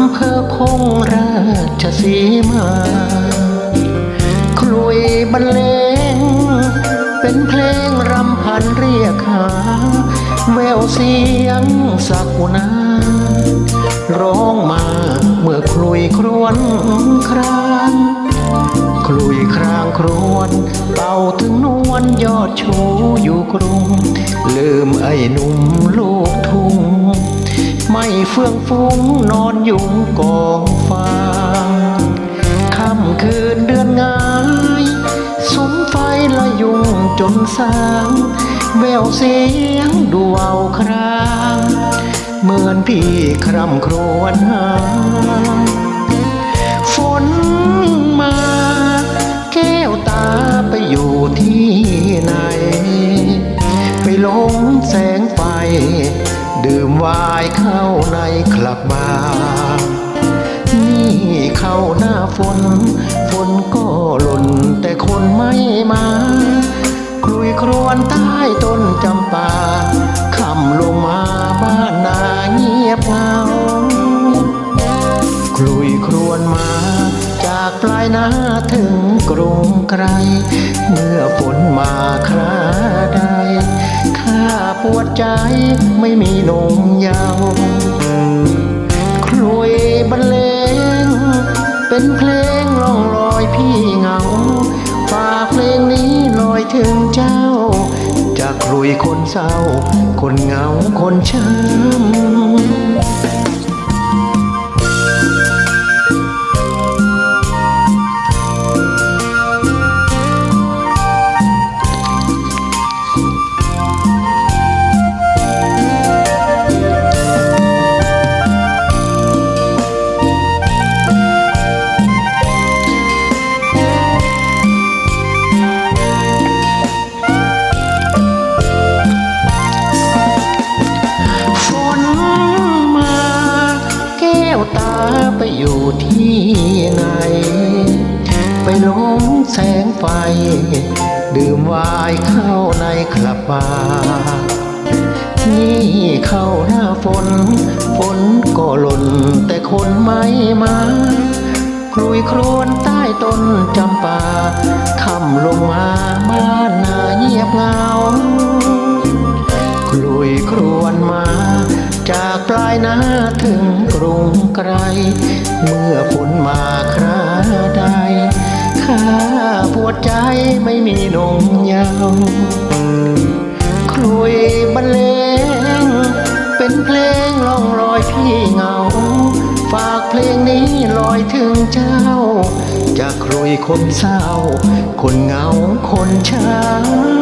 ำเภอพงราชสีมาคลุยบรรเลง เป็นเพลงรำพันเรียกหา แววเสียงสักุณาร้องมาเมื่อคลุยครวนครางคลุยครางครวนเป่าถึงนวลยอดชูอยู่กรุง ลืมไอ้หนุ่มลูกทุ่ ไม่เฟื่องฟุ้งนอนยุงกองฟางค่ำคืนเดือนงายสุมไฟละยุงจนสางแววเสียงดูเอาครางเหมือนพี่คร่ำครวญหาฝนมาแก้วตาไปอยู่ที่ไหน ไปหลงแสงไฟ ดื่มวายเข้าในคลับบาร์นี่เข้าหน้าฝน ฝนก็หล่นแต่คนไม่มา คลุยครวนใต้ต้นจำปาคำลงมาบ้านนาเงียบเงาคลุยครวนมาจากปลายนาถึงกรุงไกรเมื่อฝนมาคราใดข้า ปวดใจไม่มีนมเยาวคลุยบรรเลง เป็นเพลงล่องลอยพี่เหงา ฝากเพลงนี้ลอยถึงเจ้า จากคลุยคนเศร้า คนเหงาคนช้ำ ไปอยู่ที่ไหน ไปหลงแสงไฟ ดื่มวายเข้าในคลับบาร์นี่เข้าหน้าฝน ฝนก็หล่นแต่คนไม่มาคลุยครวนใต้ต้นจำปาค่ำลงมา กรุงไกรเมื่อฝนมาคราใดข้าปวดใจไม่มีนงเยาวคลุยบรรเลง เป็นเพลงล่องลอยพี่เหงา ฝากเพลงนี้ลอยถึงเจ้าจากครุยคนเศร้า คนเหงาคนช้ำ